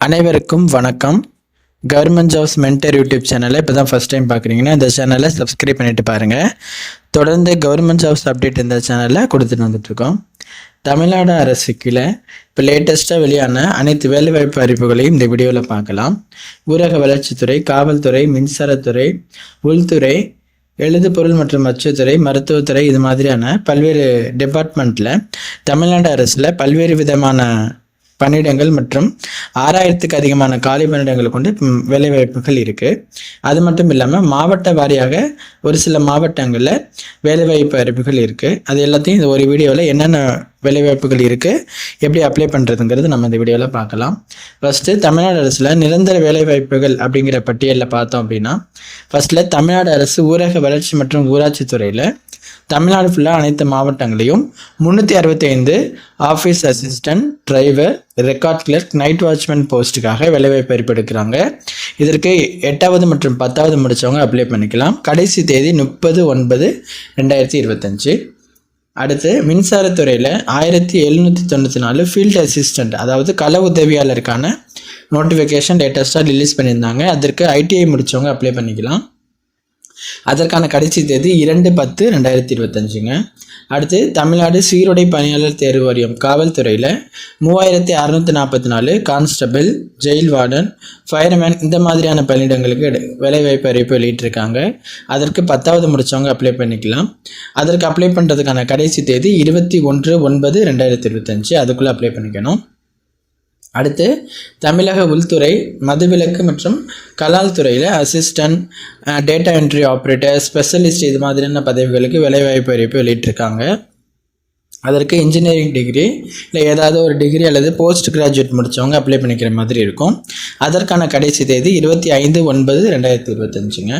அனைவருக்கும் வணக்கம். Government jobs mentor YouTube சேனலை இப்போ தான் ஃபஸ்ட் டைம் பார்க்குறீங்கன்னா இந்த சேனலை சப்ஸ்கிரைப் பண்ணிட்டு பாருங்கள் தொடர்ந்து கவர்மெண்ட் ஜாப்ஸ் அப்டேட் இந்த சேனலில் கொடுத்துட்டு வந்துட்ருக்கோம் தமிழ்நாடு அரசு கீழே இப்போ லேட்டஸ்ட்டாக வெளியான அனைத்து வேலைவாய்ப்பு அறிவிப்புகளையும் இந்த வீடியோவில் பார்க்கலாம். ஊரக வளர்ச்சித்துறை காவல்துறை மின்சாரத்துறை உள்துறை எழுதுபொருள் மற்றும் அச்சுத்துறை மருத்துவத்துறை இது மாதிரியான பல்வேறு டிபார்ட்மெண்ட்டில் தமிழ்நாடு அரசில் பல்வேறு விதமான பணியிடங்கள் மற்றும் ஆறாயிரத்துக்கு அதிகமான காலி பணியிடங்கள் கொண்டு வேலைவாய்ப்புகள் இருக்குது அது மட்டும் இல்லாமல் மாவட்ட வாரியாக ஒரு சில மாவட்டங்களில் வேலைவாய்ப்பு அறிவிப்புகள் இருக்குது அது எல்லாத்தையும் இந்த ஒரு வீடியோவில் என்னென்ன வேலைவாய்ப்புகள் இருக்குது எப்படி அப்ளை பண்ணுறதுங்கிறது நம்ம இந்த வீடியோவில் பார்க்கலாம். ஃபஸ்ட்டு தமிழ்நாடு அரசில் நிரந்தர வேலைவாய்ப்புகள் அப்படிங்கிற பட்டியலில் பார்த்தோம் அப்படின்னா ஃபஸ்ட்டில் தமிழ்நாடு அரசு ஊரக வளர்ச்சி மற்றும் ஊராட்சி துறையில் தமிழ்நாடு ஃபுல்லாக அனைத்து மாவட்டங்களையும் முந்நூற்றி அறுபத்தி ஐந்து office assistant driver record clerk night watchman போஸ்ட்டுக்காக வேலைவாய்ப்பு ஏற்படுக்கிறாங்க இதற்கு எட்டாவது மற்றும் பத்தாவது முடித்தவங்க அப்ளை பண்ணிக்கலாம். கடைசி தேதி முப்பது ஒன்பது ரெண்டாயிரத்தி இருபத்தஞ்சு. அடுத்து மின்சாரத்துறையில் ஆயிரத்தி எழுநூற்றி தொண்ணூற்றி நாலு ஃபீல்டு அசிஸ்டண்ட் அதாவது கள உதவியாளருக்கான நோட்டிஃபிகேஷன் லேட்டஸ்ட்டாக ரிலீஸ் பண்ணியிருந்தாங்க. அதற்கு ஐடிஐ முடித்தவங்க அப்ளை பண்ணிக்கலாம். அதற்கான கடைசி தேதி இரண்டு பத்து ரெண்டாயிரத்தி இருபத்தஞ்சுங்க. அடுத்து தமிழ்நாடு சீருடை பணியாளர் தேர்வு வாரியம் காவல்துறையில் மூவாயிரத்தி அறநூற்றி நாற்பத்தி நாலு கான்ஸ்டபிள் ஜெயில் வார்டன் ஃபயர்மேன் இந்த மாதிரியான பணியிடங்களுக்கு வேலைவாய்ப்பு அறிவிப்பு வெளியிட்டிருக்காங்க. அதற்கு பத்தாவது முடிச்சவங்க அப்ளை பண்ணிக்கலாம். அதற்கு அப்ளை பண்ணுறதுக்கான கடைசி தேதி இருபத்தி ஒன்று ஒன்பது ரெண்டாயிரத்தி இருபத்தஞ்சு. அதுக்குள்ளே அப்ளை பண்ணிக்கணும். அடுத்து தமிழக உள்துறை மதுவிலக்கு மற்றும் கலால் துறையில் assistant data entry operator specialist இது மாதிரியான பதவிகளுக்கு வேலைவாய்ப்பு அறிவிப்பு வெளியிட்டிருக்காங்க. அதற்கு இன்ஜினியரிங் டிகிரி இல்லை ஏதாவது ஒரு டிகிரி அல்லது போஸ்ட் கிராஜுவேட் முடித்தவங்க அப்ளை பண்ணிக்கிற மாதிரி இருக்கும். அதற்கான கடைசி தேதி இருபத்தி ஐந்து ஒன்பது ரெண்டாயிரத்தி இருபத்தஞ்சுங்க.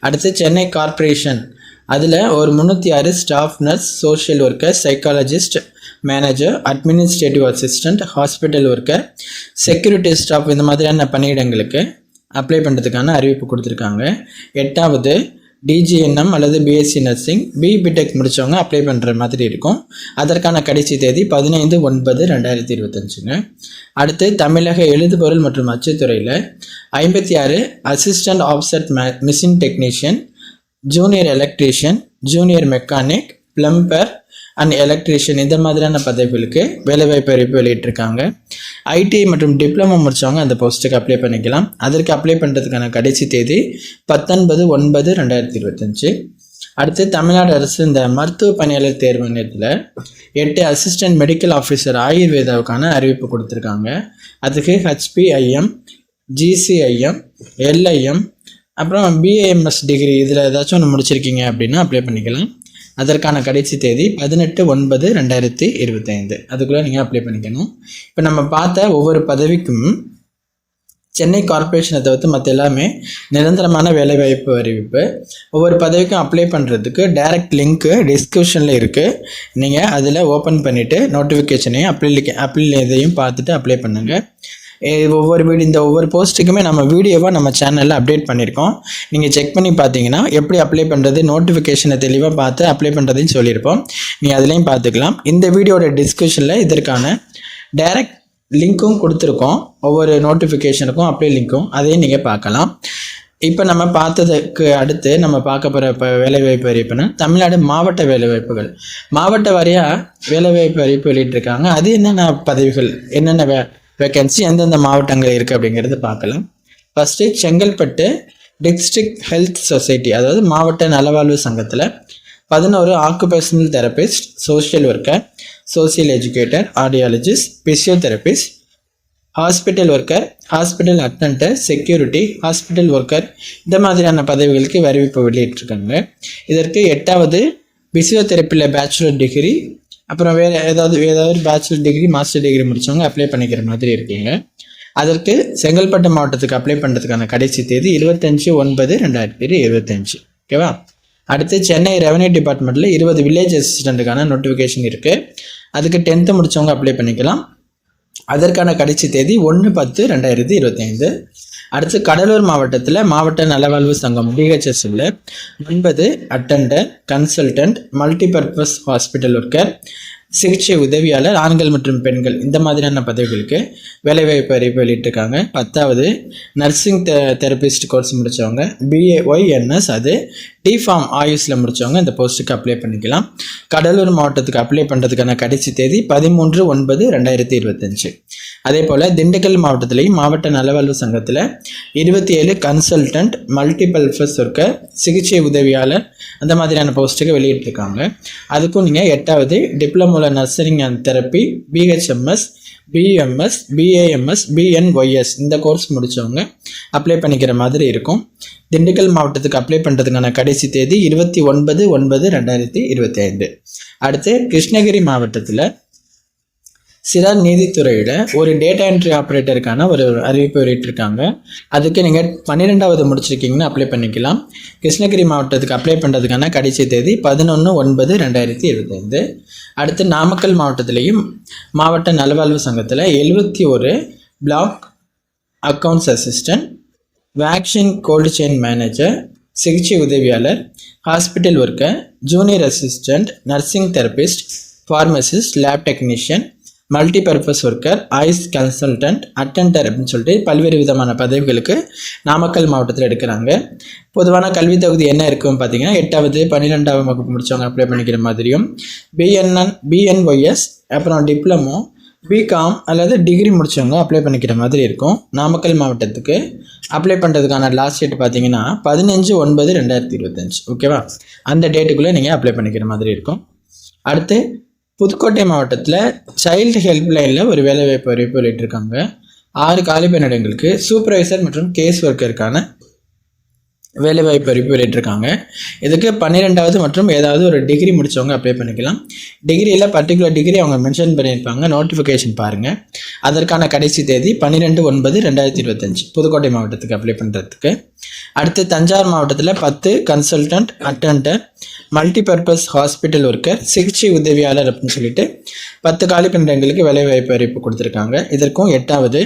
அடுத்து சென்னை கார்ப்பரேஷன் அதில் ஒரு முந்நூற்றி ஆறு staff nurse social worker psychologist manager administrative assistant hospital worker security staff இந்த மாதிரியான பணியிடங்களுக்கு அப்ளை பண்ணுறதுக்கான அறிவிப்பு கொடுத்துருக்காங்க. எட்டாவது டிஜிஎன்எம் அல்லது பிஎஸ்சி நர்சிங் பிபிடெக் முடித்தவங்க அப்ளை பண்ணுற மாதிரி இருக்கும். அதற்கான கடைசி தேதி பதினைந்து ஒன்பது ரெண்டாயிரத்தி இருபத்தஞ்சுங்க. அடுத்து தமிழக எழுதுபொருள் மற்றும் அச்சுத்துறையில் ஐம்பத்தி ஆறு assistant offset may machine technician junior electrician junior mechanic plumber and electrician இந்த மாதிரியான பதவிகளுக்கு வேலைவாய்ப்பு அறிவிப்பு வெளியிட்டிருக்காங்க. ஐடிஐ மற்றும் டிப்ளமோ முடிச்சவங்க அந்த போஸ்ட்டுக்கு அப்ளை பண்ணிக்கலாம். அதற்கு அப்ளை பண்ணுறதுக்கான கடைசி தேதி பத்தொன்பது ஒன்பது ரெண்டாயிரத்தி இருபத்தஞ்சு. அடுத்து தமிழ்நாடு அரசு இந்த மருத்துவ பணியாளர் தேர்வு நேரத்தில் எட்டு அசிஸ்டன்ட் மெடிக்கல் ஆஃபீஸர் ஆயுர்வேதாவுக்கான அறிவிப்பு கொடுத்துருக்காங்க. அதுக்கு ஹெச்பிஐஎம் ஜிசிஐஎம் எல்ஐஎம் அப்புறம் பிஏஎம்எஸ் டிகிரி இதில் ஏதாச்சும் ஒன்று முடிச்சிருக்கீங்க அப்படின்னா அப்ளை பண்ணிக்கலாம். அதற்கான கடைசி தேதி பதினெட்டு ஒன்பது ரெண்டாயிரத்தி இருபத்தைந்து அதுக்குள்ளே நீங்கள் அப்ளை பண்ணிக்கணும் இப்போ நம்ம பார்த்த ஒவ்வொரு பதவிக்கும் சென்னை கார்ப்பரேஷனை தவிர்த்து மற்ற எல்லாமே நிரந்தரமான வேலைவாய்ப்பு அறிவிப்பு ஒவ்வொரு பதவிக்கும் அப்ளை பண்ணுறதுக்கு டைரக்ட் லிங்க்கு டிஸ்கிரிப்ஷனில் இருக்குது நீங்கள் அதில் ஓப்பன் பண்ணிவிட்டு நோட்டிஃபிகேஷனையும் அப்ளை அப்ளை இதையும் பார்த்துட்டு அப்ளை பண்ணுங்கள் ஒவ்வொரு வீடியோ இந்த ஒவ்வொரு போஸ்ட்டுக்குமே நம்ம வீடியோவாக நம்ம சேனலில் அப்டேட் பண்ணியிருக்கோம் நீங்கள் செக் பண்ணி பார்த்தீங்கன்னா எப்படி அப்ளை பண்ணுறது நோட்டிஃபிகேஷனை தெளிவாக பார்த்து அப்ளை பண்ணுறதுன்னு சொல்லியிருப்போம். நீங்கள் அதுலேயும் பார்த்துக்கலாம் இந்த வீடியோட டிஸ்கஷனில் இதற்கான டைரக்ட் லிங்க்கும் கொடுத்துருக்கோம். ஒவ்வொரு நோட்டிஃபிகேஷனுக்கும் அப்ளை லிங்க்கும். அதையும் நீங்கள் பார்க்கலாம் இப்போ நம்ம பார்த்ததுக்கு அடுத்து நம்ம பார்க்க போகிற இப்போ வேலைவாய்ப்பு அறிவிப்புனா தமிழ்நாடு மாவட்ட வேலைவாய்ப்புகள். மாவட்ட வாரியாக வேலைவாய்ப்பு அறிவிப்பு வெளியிட்டிருக்காங்க. அது என்னென்ன பதவிகள் என்னென்ன வே வேக்கன்சி எந்தெந்த மாவட்டங்கள் இருக்குது அப்படிங்கிறது பார்க்கலாம். First Chengalpattu district health society அதாவது மாவட்ட நலவாழ்வு சங்கத்தில் பதினோரு occupational therapist social worker social educator audiologist physiotherapist hospital worker hospital attender security hospital worker இந்த மாதிரியான பதவிகளுக்கு அறிவிப்பு வெளியிட்டிருக்காங்க. இதற்கு எட்டாவது பிசியோதெரப்பியில் பேச்சுலர் டிகிரி அப்புறம் வேறு ஏதாவது ஏதாவது பேச்சுலர் டிகிரி மாஸ்டர் டிகிரி முடித்தவங்க அப்ளை பண்ணிக்கிற மாதிரி இருக்கீங்க. அதற்கு செங்கல்பட்டு மாவட்டத்துக்கு அப்ளை பண்ணுறதுக்கான கடைசி தேதி இருபத்தஞ்சு ஒன்பது ரெண்டாயிரத்தி இருபத்தஞ்சு. ஓகேவா அடுத்து சென்னை ரெவன்யூ டிபார்ட்மெண்ட்டில் இருபது வில்லேஜ் அசிஸ்டண்ட்டுக்கான நோட்டிஃபிகேஷன் இருக்குது அதுக்கு டென்த்து முடிச்சவங்க அப்ளை பண்ணிக்கலாம். அதற்கான கடைசி தேதி ஒன்று பத்து ரெண்டாயிரத்தி இருபத்தைந்து. அடுத்து கடலூர் மாவட்டத்தில் மாவட்ட நலவாழ்வு சங்கம் டிஹெச்எஸ்ல ஒன்பது attender consultant multipurpose hospital worker சிகிச்சை உதவியாளர் ஆண்கள் மற்றும் பெண்கள். இந்த மாதிரியான பதவிகளுக்கு வேலைவாய்ப்பு அறிவிப்பு வெளியிட்டிருக்காங்க. பத்தாவது நர்சிங் தெ தெரபிஸ்ட் கோர்ஸ் முடித்தவங்க பிஏ ஒய்என்எஸ் அது டிஃபார்ம் ஆயுஸில் முடித்தவங்க இந்த போஸ்ட்டுக்கு அப்ளை பண்ணிக்கலாம். கடலூர் மாவட்டத்துக்கு அப்ளை பண்ணுறதுக்கான கடைசி தேதி பதிமூன்று ஒன்பது ரெண்டாயிரத்தி இருபத்தஞ்சு. அதே போல் திண்டுக்கல் மாவட்டத்திலையும் மாவட்ட நலவாழ்வு சங்கத்தில் இருபத்தி ஏழு கன்சல்டன்ட் மல்டிபல்ஃபஸ் ஒர்க்கர் சிகிச்சை உதவியாளர் அந்த மாதிரியான போஸ்ட்டுக்கு வெளியிட்டிருக்காங்க. அதுக்கும் நீங்கள் எட்டாவது diploma டிப்ளமோல nursing and therapy BHMS BMS BAMS BNYS இந்த கோர்ஸ் முடித்தவங்க அப்ளை பண்ணிக்கிற மாதிரி இருக்கும். திண்டுக்கல் மாவட்டத்துக்கு அப்ளை பண்ணுறதுக்கான கடைசி தேதி இருபத்தி ஒன்பது ஒன்பது ரெண்டாயிரத்தி இருபத்தி ஐந்து. அடுத்து கிருஷ்ணகிரி மாவட்டத்தில் சிறார் நீதித்துறையில் ஒரு டேட்டா என்ட்ரி ஆப்ரேட்டருக்கான ஒரு அறிவிப்பு வெளியிட்டிருக்காங்க. அதுக்கு நீங்கள் பன்னிரெண்டாவது முடிச்சிருக்கீங்கன்னா அப்ளை பண்ணிக்கலாம். கிருஷ்ணகிரி மாவட்டத்துக்கு அப்ளை பண்ணுறதுக்கான கடைசி தேதி பதினொன்று ஒன்பது ரெண்டாயிரத்தி இருபத்தைந்து. அடுத்து நாமக்கல் மாவட்டத்திலையும் மாவட்ட நல்வாழ்வு சங்கத்தில் எழுபத்தி ஒரு block accounts assistant vaccine cold chain manager சிகிச்சை உதவியாளர் hospital worker junior assistant nursing therapist pharmacist lab technician multipurpose worker ice consultant attender அப்படின்னு சொல்லிட்டு பல்வேறு விதமான பதவிகளுக்கு நாமக்கல் மாவட்டத்தில் எடுக்கிறாங்க. பொதுவான கல்வி தகுதி என்ன இருக்கும் பார்த்தீங்கன்னா எட்டாவது பன்னிரெண்டாவது வகுப்பு முடித்தவங்க அப்ளை பண்ணிக்கிற மாதிரியும் பிஎன்என் பிஎன்ஒய்எஸ் அப்புறம் டிப்ளமோ பிகாம் அல்லது டிகிரி முடித்தவங்க அப்ளை பண்ணிக்கிற மாதிரி இருக்கும். நாமக்கல் மாவட்டத்துக்கு அப்ளை பண்ணுறதுக்கான லாஸ்ட் டேட் பார்த்தீங்கன்னா பதினஞ்சு ஒன்பது ரெண்டாயிரத்தி இருபத்தஞ்சு. ஓகேவா அந்த டேட்டுக்குள்ளே நீங்கள் அப்ளை பண்ணிக்கிற மாதிரி இருக்கும். அடுத்து புதுக்கோட்டை மாவட்டத்தில் சைல்டு ஹெல்ப் லைனில் ஒரு வேலைவாய்ப்பு அறிவிப்பு வெளியிட்டிருக்காங்க. ஆறு காலி பணியிடங்களுக்கு சூப்பர்வைசர் மற்றும் கேஸ் ஒர்க்கருக்கான வேலைவாய்ப்பு அறிவிப்பு வெளியிட்டிருக்காங்க. இதுக்கு பன்னிரெண்டாவது மற்றும் ஏதாவது ஒரு டிகிரி முடித்தவங்க அப்ளை பண்ணிக்கலாம். டிகிரியில் பர்டிகுலர் டிகிரி அவங்க மென்ஷன் பண்ணியிருப்பாங்க. நோட்டிஃபிகேஷன் பாருங்கள் அதற்கான கடைசி தேதி பன்னிரெண்டு ஒன்பது ரெண்டாயிரத்தி இருபத்தஞ்சி. புதுக்கோட்டை மாவட்டத்துக்கு அப்ளை பண்ணுறதுக்கு அடுத்து தஞ்சாவூர் மாவட்டத்தில் பத்து consultant attender multipurpose hospital worker சிகிச்சை உதவியாளர் அப்படின்னு சொல்லிட்டு பத்து காலி பணியிடங்களுக்கு வேலைவாய்ப்பு அறிவிப்பு கொடுத்துருக்காங்க. இதற்கும் எட்டாவது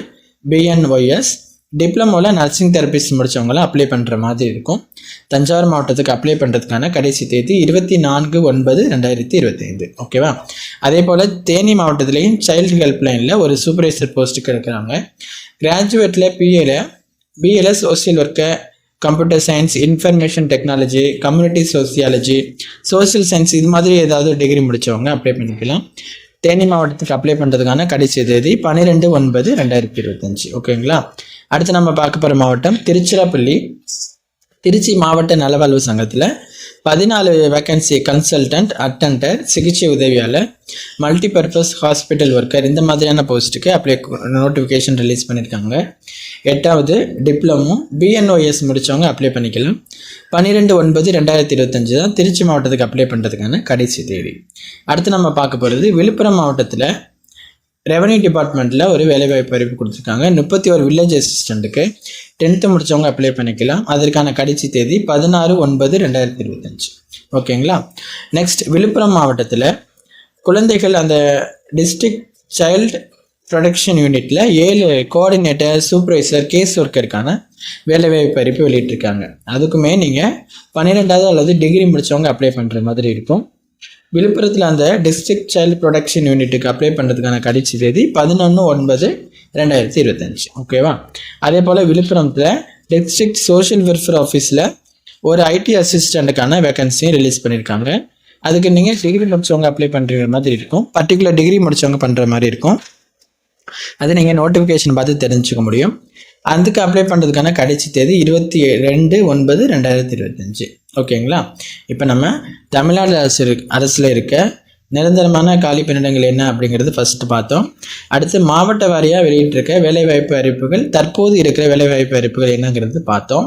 பிஎன்ஒய்எஸ் டிப்ளமோவில் நர்சிங் தெரபிஸ்ட் முடித்தவங்களாம் அப்ளை பண்ணுற மாதிரி இருக்கும். தஞ்சாவூர் மாவட்டத்துக்கு அப்ளை பண்ணுறதுக்கான கடைசி தேதி இருபத்தி நான்கு ஒன்பது ரெண்டாயிரத்தி இருபத்தைந்து. ஓகேவா அதே போல் தேனி மாவட்டத்துலேயும் சைல்டு ஹெல்ப்லைனில் ஒரு சூப்பர்வைசர் போஸ்ட்டுக்கு இருக்கிறாங்க. கிராஜுவேட்டில் பிஏல பிஎல்எஸ் சோசியல் ஒர்க்கை computer science information technology community sociology social science இது மாதிரி ஏதாவது டிகிரி முடித்தவங்க அப்ளை பண்ணிக்கலாம். தேனி மாவட்டத்துக்கு அப்ளை பண்ணுறதுக்கான கடைசி தேதி பன்னிரெண்டு ஒன்பது ரெண்டாயிரத்தி இருபத்தஞ்சி. ஓகேங்களா அடுத்து நம்ம பார்க்க போகிற மாவட்டம் திருச்சிராப்பள்ளி. திருச்சி மாவட்ட நலவாழ்வு சங்கத்தில் பதினாலு வேக்கன்சி கன்சல்டன்ட் அட்டண்டர் சிகிச்சை உதவியாளர் மல்டிபர்பஸ் ஹாஸ்பிட்டல் ஒர்க்கர் இந்த மாதிரியான போஸ்ட்டுக்கு அப்ளை நோட்டிஃபிகேஷன் ரிலீஸ் பண்ணியிருக்காங்க எட்டாவது டிப்ளமோ பிஎன்ஓஎஸ் முடித்தவங்க அப்ளை பண்ணிக்கலாம். பன்னிரெண்டு ஒன்பது ரெண்டாயிரத்தி இருபத்தஞ்சு தான் திருச்சி மாவட்டத்துக்கு அப்ளை பண்ணுறதுக்கான கடைசி தேதி. அடுத்து நம்ம பார்க்க போகிறது விழுப்புரம் மாவட்டத்தில் ரெவன்யூ டிபார்ட்மெண்ட்டில் ஒரு வேலைவாய்ப்பு அறிவிப்பு கொடுத்துருக்காங்க. முப்பத்தி ஒரு வில்லேஜ் அசிஸ்டண்ட்டுக்கு டென்த்து முடித்தவங்க அப்ளை பண்ணிக்கலாம். அதற்கான கடைசி தேதி பதினாறு ஒன்பது ரெண்டாயிரத்தி இருபத்தஞ்சு. ஓகேங்களா நெக்ஸ்ட் விழுப்புரம் மாவட்டத்தில் குழந்தைகள் அந்த டிஸ்ட்ரிக்ட் சைல்டு ப்ரொடக்ஷன் யூனிட்டில் ஏழு கோஆர்டினேட்டர் சூப்பர்வைசர் கேஸ் ஒர்க்கருக்கான வேலைவாய்ப்பு அறிவிப்பு வெளியிட்டிருக்காங்க. அதுக்குமே நீங்கள் பன்னிரெண்டாவது அல்லது டிகிரி முடித்தவங்க அப்ளை பண்ணுற மாதிரி இருக்கும். விழுப்புரத்தில் அந்த டிஸ்ட்ரிக்ட் சைல்டு ப்ரொடக்ஷன் யூனிட்டுக்கு அப்ளை பண்ணுறதுக்கான கடைசி தேதி பதினொன்று ஒன்பது ரெண்டாயிரத்தி இருபத்தஞ்சி. ஓகேவா அதே போல் விழுப்புரத்தில் டிஸ்ட்ரிக்ட் சோஷியல் வெல்ஃபேர் ஆஃபீஸில் ஒரு ஐடி அசிஸ்டண்ட்டுக்கான வேகன்சியும் ரிலீஸ் பண்ணியிருக்காங்க அதுக்கு நீங்கள் டிகிரி முடிச்சவங்க அப்ளை பண்ணுற மாதிரி இருக்கும். பர்டிகுலர் டிகிரி முடிச்சவங்க பண்ணுற மாதிரி இருக்கும். அது நீங்கள் நோட்டிஃபிகேஷன் பார்த்து தெரிஞ்சுக்க முடியும். அதுக்கு அப்ளை பண்ணுறதுக்கான கடைசி தேதி இருபத்தி ரெண்டு ஒன்பது ரெண்டாயிரத்தி இருபத்தஞ்சி. ஓகேங்களா இப்போ நம்ம தமிழ்நாடு அரசு அரசில் இருக்க நிரந்தரமான காலி பணியிடங்கள் என்ன அப்படிங்கிறது ஃபஸ்ட்டு பார்த்தோம். அடுத்து மாவட்ட வாரியாக வெளியிட்டிருக்க வேலைவாய்ப்பு அறிவிப்புகள் தற்போது இருக்கிற வேலைவாய்ப்பு அறிவிப்புகள் என்னங்கிறது பார்த்தோம்.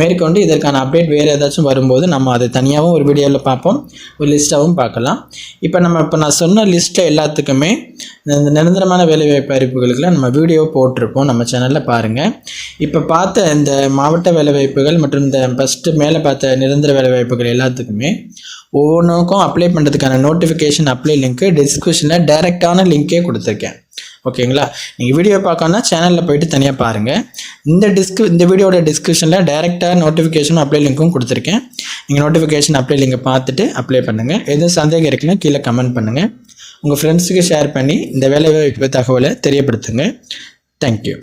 மேற்கொண்டு இதற்கான அப்டேட் வேறு ஏதாச்சும் வரும்போது நம்ம அதை தனியாகவும் ஒரு வீடியோவில் பார்ப்போம். ஒரு லிஸ்ட்டாகவும் பார்க்கலாம். இப்போ நம்ம இப்போ நான் சொன்ன லிஸ்ட்டை எல்லாத்துக்குமே இந்த நிரந்தரமான வேலைவாய்ப்பு அறிவிப்புகளுக்கெல்லாம் நம்ம வீடியோ போட்டிருப்போம். நம்ம சேனலில் பாருங்கள் இப்போ பார்த்த இந்த மாவட்ட வேலைவாய்ப்புகள் மற்றும் இந்த ஃபஸ்ட்டு மேலே பார்த்த நிரந்தர வேலைவாய்ப்புகள் எல்லாத்துக்குமே ஒவ்வொன்றுக்கும் அப்ளை பண்ணுறதுக்கான நோட்டிஃபிகேஷன் அப்ளை லிங்க்கு டிஸ்கிரிப்ஷனில் டைரெக்டான லிங்க்கே கொடுத்துருக்கேன். ஓகேங்களா நீங்கள் வீடியோ பார்க்கணுன்னா சேனலில் போயிட்டு தனியாக பாருங்கள் இந்த டிஸ்க் இந்த வீடியோட டிஸ்கிரிப்ஷனில் டேரெக்டாக நோட்டிஃபிகேஷன் அப்ளை லிங்க்கும் கொடுத்துருக்கேன். நீங்கள் நோட்டிஃபிகேஷன் அப்ளை லிங்கை பார்த்துட்டு அப்ளை பண்ணுங்கள் எதுவும் சந்தேகம் இருக்குன்னா கீழே கமெண்ட் பண்ணுங்கள் உங்கள் ஃப்ரெண்ட்ஸுக்கு ஷேர் பண்ணி இந்த வேலைவாய்ப்பு தகவலை தெரியப்படுத்துங்க. தேங்க்யூ